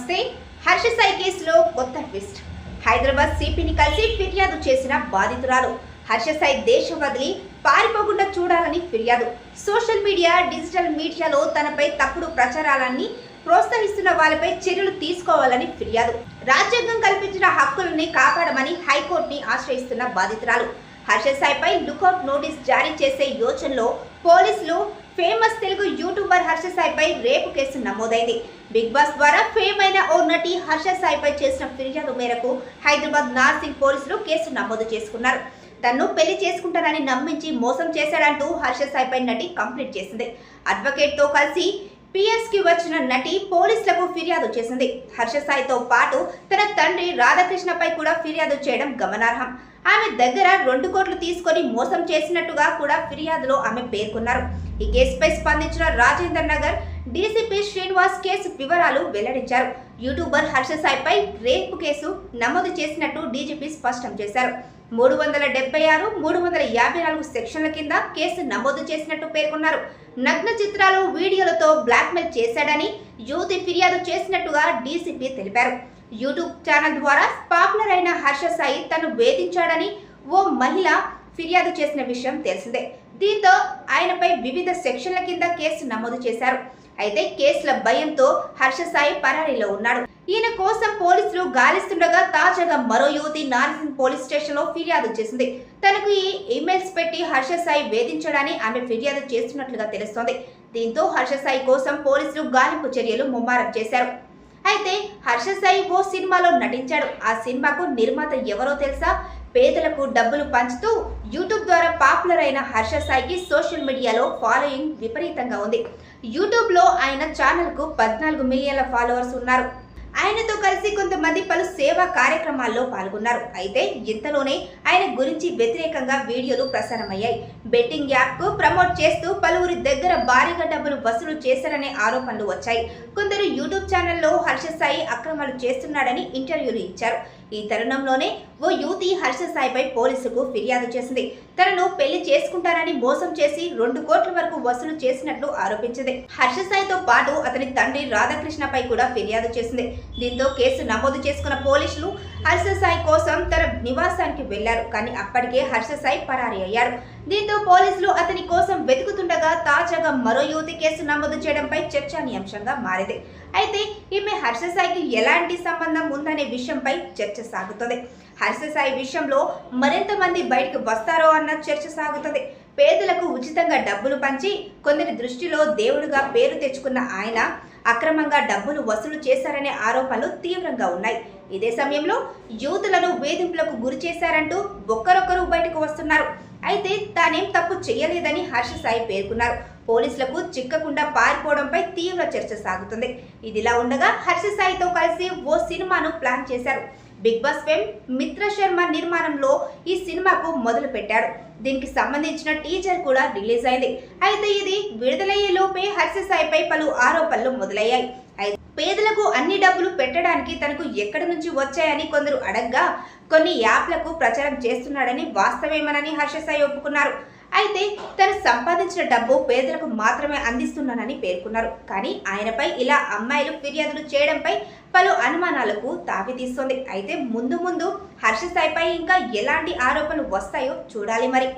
నమస్తే. హర్ష సాయి కేసులో కొత్త ట్విస్ట్. హైదరాబాద్ సిపిని కలిసి ఫిర్యాదు చేసిన బాధితురాలు. హర్ష సాయి దేశం వదిలి పారిపోకుండా చూడాలని ఫిర్యాదు. సోషల్ మీడియా డిజిటల్ మీడియాలో తనపై తప్పుడు ప్రచారాలన్నీ ప్రోత్సహిస్తున్న వాళ్ళపై చర్యలు తీసుకోవాలని ఫిర్యాదు. రాజ్యాంగం కల్పించిన హక్కులని కాపాడమని హైకోర్టుని ఆశ్రయిస్తున్న బాధితురాలు. హర్ష సాయిపై లుకౌట్ నోటీస్ జారీ చేసే యోచనలో పోలీసులు ఫేమస్ తెలుగు యూట్యూబర్ హర్ష సాయిపై రేపు కేసు నమోదైంది. బిగ్ బాస్ ద్వారా ఫేమ్ అయిన ఓ నటి హర్ష సాయిపై చేసిన ఫిర్యాదు మేరకు హైదరాబాద్ నార్సింగ్ పోలీసులు కేసు నమోదు చేసుకున్నారు. తన్ను పెళ్ళి చేసుకుంటానని నమ్మించి మోసం చేశాడంటూ హర్ష సాయిపై నటి కంప్లీట్ చేసింది. అడ్వకేట్తో కలిసి పిఎస్కి వచ్చిన నటి పోలీసులకు ఫిర్యాదు చేసింది. హర్ష సాయితో పాటు తన తండ్రి రాధాకృష్ణపై కూడా ఫిర్యాదు చేయడం గమనార్హం. ఆమె దగ్గర రెండు కోట్లు తీసుకొని మోసం చేసినట్టుగా కూడా ఫిర్యాదులో ఆమె పేర్కొన్నారు. ఈ కేసుపై స్పందించిన రాజేందర్ నగర్ డీసీపీ శ్రీనివాస్ కేసు వివరాలు వెల్లడించారు. యూట్యూబర్ హర్ష సాయిపై రేపు కేసు నమోదు చేసినట్టు డీజీపీ స్పష్టం చేశారు. మూడు వందల డెబ్బై ఆరు మూడు వందల యాభై నాలుగు సెక్షన్ల కింద కేసు నమోదు చేసినట్టు పేర్కొన్నారు. నగ్న చిత్రాలు వీడియోలతో బ్లాక్మెయిల్ చేశాడని యువతి ఫిర్యాదు చేసినట్టుగా డీసీపీ తెలిపారు. యూట్యూబ్ ఛానల్ ద్వారా పాపులర్ అయిన హర్ష సాయి తను వేధించాడని ఓ మహిళ ఫిర్యాదు చేసిన విషయం తెలిసిందే. దీంతో ఆయనపై వివిధ సెక్షన్ల కింద కేసు నమోదు చేశారు. అయితే కేసుల భయంతో హర్ష సాయి పరారీలో ఉన్నాడు. ఈయన కోసం పోలీసులు గాలిస్తుండగా తాజాగా మరో యువతి నారసింగ్ పోలీస్ స్టేషన్లో ఫిర్యాదు చేసింది. తనకు ఈ ఇమెయిల్స్ పెట్టి హర్ష సాయి వేధించడాన్ని ఆమె ఫిర్యాదు చేస్తున్నట్లుగా తెలుస్తోంది. దీంతో హర్ష సాయి కోసం పోలీసులు గాలింపు చర్యలు ముమ్మరం చేశారు. అయితే హర్ష సాయి ఓ సినిమాలో నటించాడు. ఆ సినిమాకు నిర్మాత ఎవరో తెలుసా? పేదలకు డబ్బులు పంచుతూ యూట్యూబ్ ద్వారా పాపులర్ అయిన హర్ష సాయికి సోషల్ మీడియాలో ఫాలోయింగ్ విపరీతంగా ఉంది. యూట్యూబ్లో ఆయన ఛానల్కు పద్నాలుగు మిలియన్ల ఫాలోవర్స్ ఉన్నారు. ఆయనతో కలిసి కొంతమంది పలు సేవా కార్యక్రమాల్లో పాల్గొన్నారు. అయితే ఇంతలోనే ఆయన గురించి వ్యతిరేకంగా వీడియోలు ప్రసారమయ్యాయి. బెట్టింగ్ యాప్కు ప్రమోట్ చేస్తూ పలువురి దగ్గర భారీగా డబ్బులు వసూలు చేశారనే ఆరోపణలు వచ్చాయి. కొందరు యూట్యూబ్ ఛానల్లో హర్ష సాయి అక్రమాలు చేస్తున్నాడని ఇంటర్వ్యూలు ఇచ్చారు. ఈ తరుణంలోనే ఓ యువతి హర్ష సాయిపై పోలీసుకు ఫిర్యాదు చేసింది. తనను పెళ్ళి చేసుకుంటానని మోసం చేసి రెండు కోట్ల వరకు వసూలు చేసినట్లు ఆరోపించింది. హర్ష సాయితో పాటు అతని తండ్రి రాధాకృష్ణపై కూడా ఫిర్యాదు చేసింది. దీంతో కేసు నమోదు చేసుకున్న పోలీసులు హర్ష సాయి కోసం తన నివాసానికి వెళ్ళారు. కానీ అప్పటికే హర్ష సాయి పరారీ అయ్యారు. దీంతో పోలీసులు అతని కోసం వెతుకుతుండగా తాజాగా మరో యువతి కేసు నమోదు చేయడంపై చర్చానీయాంశంగా మారింది. అయితే ఈమె హర్ష సాయికి ఎలాంటి సంబంధం ఉందనే విషయంపై చర్చ సాగుతుంది. హర్ష సాయి విషయంలో మరింత మంది బయటకు వస్తారో అన్న చర్చ సాగుతుంది. పేదలకు ఉచితంగా డబ్బులు పంచి కొందరి దృష్టిలో దేవుడుగా పేరు తెచ్చుకున్న ఆయన అక్రమంగా డబ్బులు వసూలు చేశారనే ఆరోపణలు తీవ్రంగా ఉన్నాయి. ఇదే సమయంలో యూతులను వేధింపులకు గురి చేశారంటూ ఒక్కరొక్కరు బయటకు వస్తున్నారు. అయితే తానేం తప్పు చేయలేదని హర్ష సాయి పేర్కొన్నారు. పోలీసులకు చిక్కకుండా పారిపోవడంపై తీవ్ర చర్చ సాగుతుంది. ఇదిలా ఉండగా హర్ష సాయితో కలిసి ఓ సినిమాను ప్లాన్ చేశారు. Bigg Boss fame Mitra Sharma నిర్మాణంలో ఈ సినిమాకు మొదలు పెట్టాడు దీనికి సంబంధించిన టీజర్ కూడా రిలీజ్ అయింది. అయితే ఇది విడుదలయ్యే లోపే హర్ష సాయిపై పలు ఆరోపణలు మొదలయ్యాయి. అయితే పేదలకు అన్ని డబ్బులు పెట్టడానికి తనకు ఎక్కడి నుంచి వచ్చాయని కొందరు అడగ్గా కొన్ని యాప్లకు ప్రచారం చేస్తున్నాడని వాస్తవేమనని హర్ష సాయి ఒప్పుకున్నారు. అయితే తను సంపాదించిన డబ్బు పేదలకు మాత్రమే అందిస్తున్నానని పేర్కొన్నారు. కానీ ఆయనపై ఇలా అమ్మాయిలు ఫిర్యాదులు చేయడంపై పలు అనుమానాలకు తావితీస్తోంది అయితే ముందు ముందు హర్ష సాయిపై ఇంకా ఎలాంటి ఆరోపణలు వస్తాయో చూడాలి మరి.